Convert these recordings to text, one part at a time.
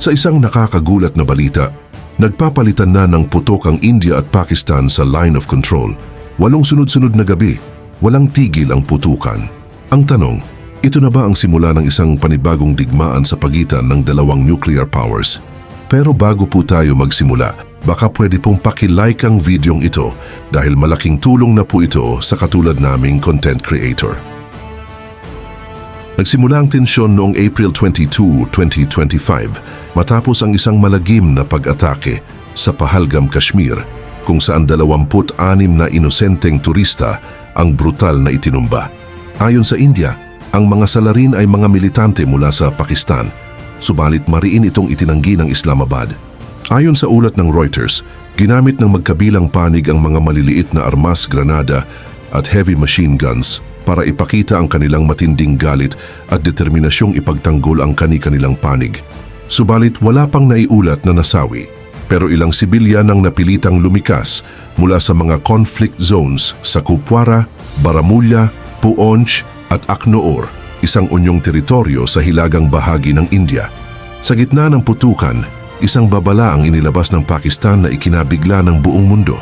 Sa isang nakakagulat na balita, nagpapalitan na ng putok ang India at Pakistan sa line of control. Walong sunod-sunod na gabi, walang tigil ang putukan. Ang tanong, ito na ba ang simula ng isang panibagong digmaan sa pagitan ng dalawang nuclear powers? Pero bago po tayo magsimula, baka pwede pong pakilike ang videong ito dahil malaking tulong na po ito sa katulad naming content creator. Nagsimula ang tensyon noong April 22, 2025 matapos ang isang malagim na pag-atake sa Pahalgam, Kashmir kung saan 26 na inosenteng turista ang brutal na itinumba. Ayon sa India, ang mga salarin ay mga militante mula sa Pakistan, subalit mariin itong itinanggi ng Islamabad. Ayon sa ulat ng Reuters, ginamit ng magkabilang panig ang mga maliliit na armas, granada at heavy machine guns para ipakita ang kanilang matinding galit at determinasyong ipagtanggol ang kani-kanilang panig. Subalit wala pang naiulat na nasawi, pero ilang sibilyan ang napilitang lumikas mula sa mga conflict zones sa Kupwara, Baramulla, Puonch at Aknoor, isang unyong teritoryo sa hilagang bahagi ng India. Sa gitna ng putukan, isang babala ang inilabas ng Pakistan na ikinabigla ng buong mundo.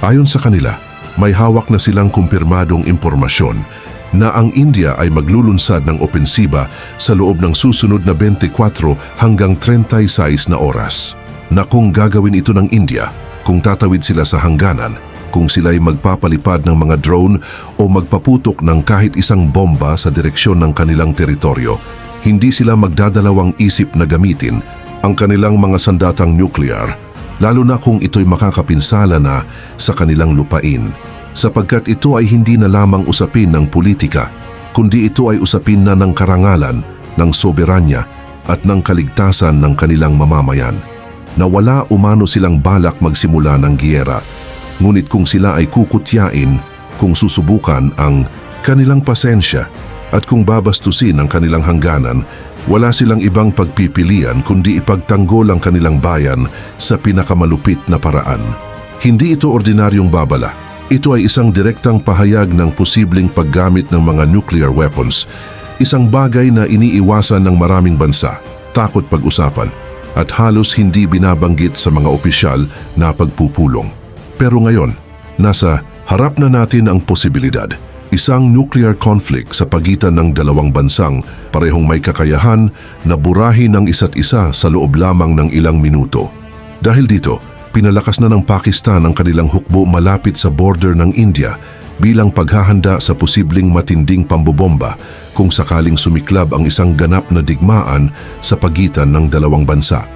Ayon sa kanila, may hawak na silang kumpirmadong impormasyon na ang India ay maglulunsad ng opensiba sa loob ng susunod na 24 hanggang 36 na oras. Na kung gagawin ito ng India, kung tatawid sila sa hangganan, kung sila'y magpapalipad ng mga drone o magpaputok ng kahit isang bomba sa direksyon ng kanilang teritoryo, hindi sila magdadalawang isip na gamitin ang kanilang mga sandatang nuclear, lalo na kung ito'y makakapinsala na sa kanilang lupain sapagkat ito ay hindi na lamang usapin ng politika, kundi ito ay usapin na ng karangalan, ng soberanya at ng kaligtasan ng kanilang mamamayan. Na wala umano silang balak magsimula ng giyera, ngunit kung sila ay kukutyain, kung susubukan ang kanilang pasensya at kung babastusin ang kanilang hangganan, wala silang ibang pagpipilian kundi ipagtanggol ang kanilang bayan sa pinakamalupit na paraan. Hindi ito ordinaryong babala, ito ay isang direktang pahayag ng posibleng paggamit ng mga nuclear weapons, isang bagay na iniiwasan ng maraming bansa, takot pag-usapan, at halos hindi binabanggit sa mga opisyal na pagpupulong. Pero ngayon, nasa harap na natin ang posibilidad, isang nuclear conflict sa pagitan ng dalawang bansang parehong may kakayahan na burahin ng isa't isa sa loob lamang ng ilang minuto. Dahil dito, pinalakas na ng Pakistan ang kanilang hukbo malapit sa border ng India bilang paghahanda sa posibleng matinding pambobomba kung sakaling sumiklab ang isang ganap na digmaan sa pagitan ng dalawang bansa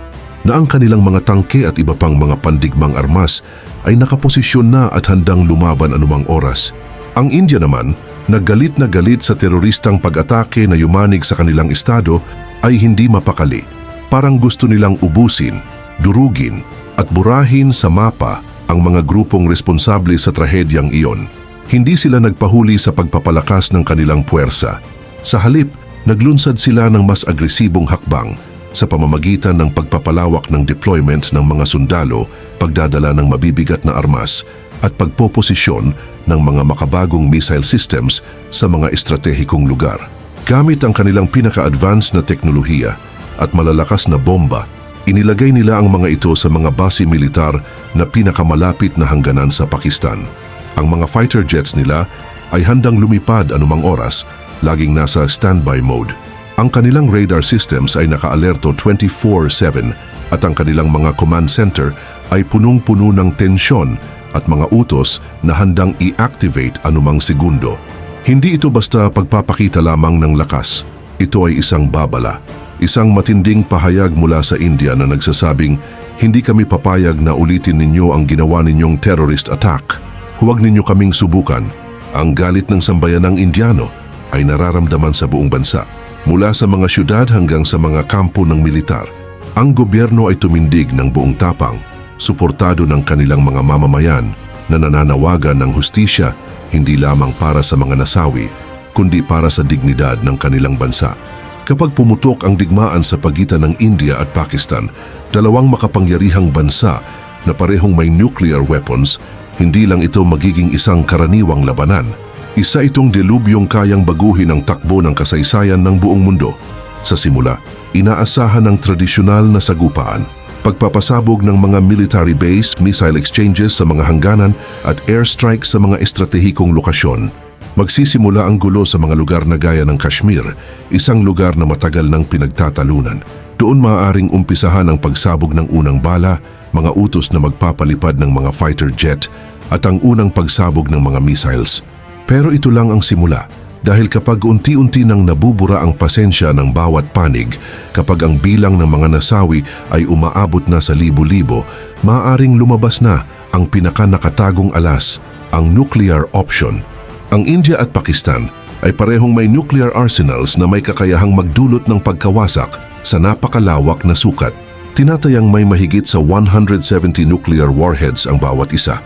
na ang kanilang mga tangke at iba pang mga pandigmang armas ay nakaposisyon na at handang lumaban anumang oras. Ang India naman, naggalit na galit sa teroristang pag-atake na yumanig sa kanilang estado ay hindi mapakali. Parang gusto nilang ubusin, durugin at burahin sa mapa ang mga grupong responsable sa trahedyang iyon. Hindi sila nagpahuli sa pagpapalakas ng kanilang puwersa. Sa halip, naglunsad sila ng mas agresibong hakbang sa pamamagitan ng pagpapalawak ng deployment ng mga sundalo, pagdadala ng mabibigat na armas at pagpoposisyon ng mga makabagong missile systems sa mga estratehikong lugar. Gamit ang kanilang pinaka-advanced na teknolohiya at malalakas na bomba Inilagay nila ang mga ito sa mga base militar na pinakamalapit na hangganan sa Pakistan. Ang mga fighter jets nila ay handang lumipad anumang oras, laging nasa standby mode. Ang kanilang radar systems ay nakaalerto 24-7 at ang kanilang mga command center ay punong-puno ng tensyon at mga utos na handang i-activate anumang segundo. Hindi ito basta pagpapakita lamang ng lakas. Ito ay isang babala Isang matinding pahayag mula sa India na nagsasabing, hindi kami papayag na ulitin ninyo ang ginawa ninyong terrorist attack. Huwag ninyo kaming subukan. Ang galit ng sambayanang Indiano ay nararamdaman sa buong bansa. Mula sa mga syudad hanggang sa mga kampo ng militar, ang gobyerno ay tumindig ng buong tapang, suportado ng kanilang mga mamamayan na nananawagan ng hustisya hindi lamang para sa mga nasawi, kundi para sa dignidad ng kanilang bansa. Kapag pumutok ang digmaan sa pagitan ng India at Pakistan, dalawang makapangyarihang bansa na parehong may nuclear weapons, hindi lang ito magiging isang karaniwang labanan. Isa itong delubyong kayang baguhin ang takbo ng kasaysayan ng buong mundo. Sa simula, inaasahan ng tradisyonal na sagupaan. Pagpapasabog ng mga military base, missile exchanges sa mga hangganan at airstrike sa mga estratehikong lokasyon. Magsisimula ang gulo sa mga lugar na gaya ng Kashmir, isang lugar na matagal ng pinagtatalunan. Doon maaaring umpisahan ang pagsabog ng unang bala, mga utos na magpapalipad ng mga fighter jet at ang unang pagsabog ng mga missiles. Pero ito lang ang simula dahil kapag unti-unti nang nabubura ang pasensya ng bawat panig, kapag ang bilang ng mga nasawi ay umaabot na sa libo-libo, maaaring lumabas na ang pinaka-nakatagong alas, ang nuclear option. Ang India at Pakistan ay parehong may nuclear arsenals na may kakayahang magdulot ng pagkawasak sa napakalawak na sukat. Tinatayang may mahigit sa 170 nuclear warheads ang bawat isa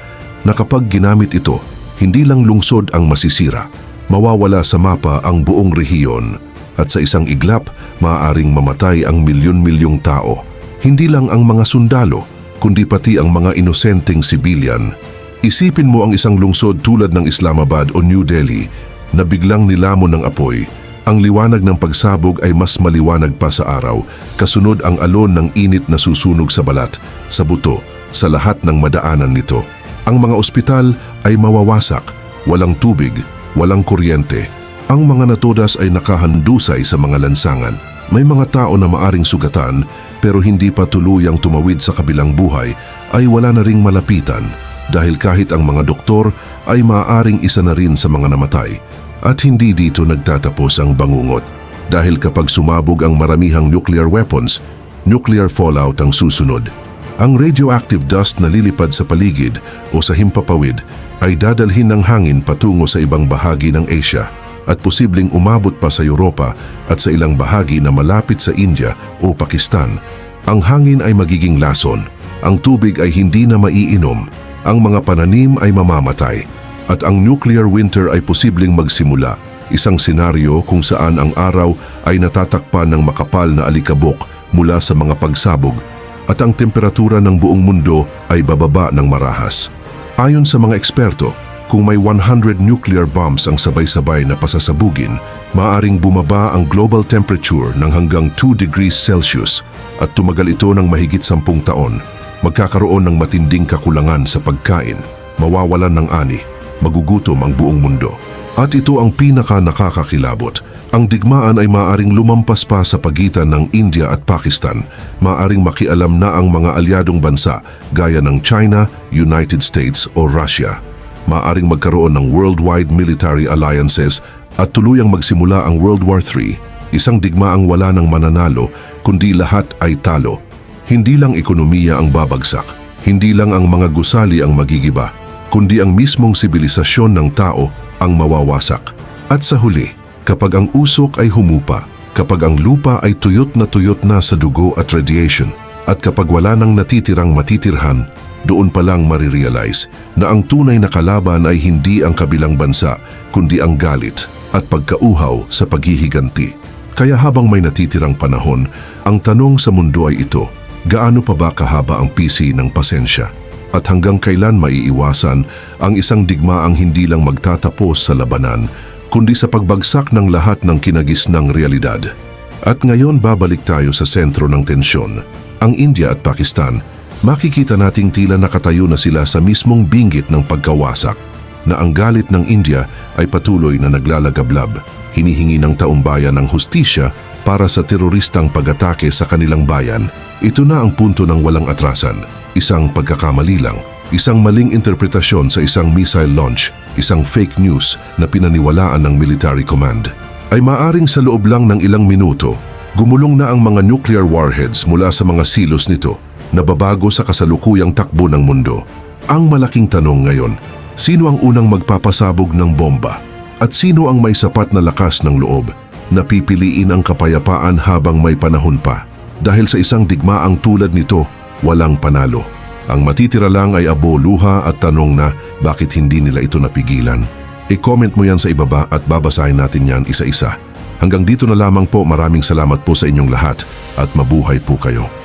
na kapag ginamit ito, hindi lang lungsod ang masisira, mawawala sa mapa ang buong rehiyon at sa isang iglap maaaring mamatay ang milyon-milyong tao. Hindi lang ang mga sundalo, kundi pati ang mga inosenteng sibilyan. Isipin mo ang isang lungsod tulad ng Islamabad o New Delhi na biglang nilamon ng apoy. Ang liwanag ng pagsabog ay mas maliwanag pa sa araw, kasunod ang alon ng init na susunog sa balat, sa buto, sa lahat ng madaanan nito. Ang mga ospital ay mawawasak, walang tubig, walang kuryente. Ang mga natudas ay nakahandusay sa mga lansangan. May mga tao na maaring sugatan pero hindi pa tuluyang tumawid sa kabilang buhay ay wala na ring malapitan dahil kahit ang mga doktor ay maaaring isa na rin sa mga namatay at hindi dito nagtatapos ang bangungot dahil kapag sumabog ang maramihang nuclear weapons, nuclear fallout ang susunod. Ang radioactive dust na lilipad sa paligid o sa himpapawid ay dadalhin ng hangin patungo sa ibang bahagi ng Asia at posibleng umabot pa sa Europa at sa ilang bahagi na malapit sa India o Pakistan. Ang hangin ay magiging lason, ang tubig ay hindi na maiinom, ang mga pananim ay mamamatay, at ang nuclear winter ay posibleng magsimula, isang senaryo kung saan ang araw ay natatakpan ng makapal na alikabok mula sa mga pagsabog at ang temperatura ng buong mundo ay bababa ng marahas. Ayon sa mga eksperto, kung may 100 nuclear bombs ang sabay-sabay na pasasabugin, maaring bumaba ang global temperature ng hanggang 2 degrees Celsius at tumagal ito ng mahigit 10 taon. Magkakaroon ng matinding kakulangan sa pagkain, mawawalan ng ani, magugutom ang buong mundo. At ito ang pinaka nakakakilabot. Ang digmaan ay maaring lumampas pa sa pagitan ng India at Pakistan. Maaring makialam na ang mga alyadong bansa gaya ng China, United States o Russia. Maaring magkaroon ng worldwide military alliances at tuluyang magsimula ang World War III, isang digmaang wala ng mananalo kundi lahat ay talo. Hindi lang ekonomiya ang babagsak, hindi lang ang mga gusali ang magigiba, kundi ang mismong sibilisasyon ng tao ang mawawasak. At sa huli, kapag ang usok ay humupa, kapag ang lupa ay tuyot na tuyot na sa dugo at radiation, at kapag wala nang natitirang matitirhan, doon pa lang marirealize na ang tunay na kalaban ay hindi ang kabilang bansa, kundi ang galit at pagkauhaw sa paghihiganti. Kaya habang may natitirang panahon, ang tanong sa mundo ay ito, gaano pa ba kahaba ang pisi ng pasensya? At hanggang kailan maiiwasan ang isang digmaang hindi lang magtatapos sa labanan, kundi sa pagbagsak ng lahat ng kinagisnang realidad. At ngayon babalik tayo sa sentro ng tensyon, ang India at Pakistan. Makikita nating tila nakatayo na sila sa mismong binggit ng pagkawasak, na ang galit ng India ay patuloy na naglalagablab. Hinihingi ng taumbayan ng hustisya para sa teroristang pag-atake sa kanilang bayan. Ito na ang punto ng walang atrasan, isang pagkakamali lang, isang maling interpretasyon sa isang missile launch, isang fake news na pinaniwalaan ng military command. Ay maaring sa loob lang ng ilang minuto, gumulong na ang mga nuclear warheads mula sa mga silos nito na babago sa kasalukuyang takbo ng mundo. Ang malaking tanong ngayon, sino ang unang magpapasabog ng bomba? At sino ang may sapat na lakas ng loob na pipiliin ang kapayapaan habang may panahon pa? Dahil sa isang digmaang tulad nito, walang panalo. Ang matitira lang ay abo, luha at tanong na bakit hindi nila ito napigilan. I-comment mo yan sa ibaba at babasahin natin yan isa-isa. Hanggang dito na lamang po maraming salamat po sa inyong lahat at mabuhay po kayo.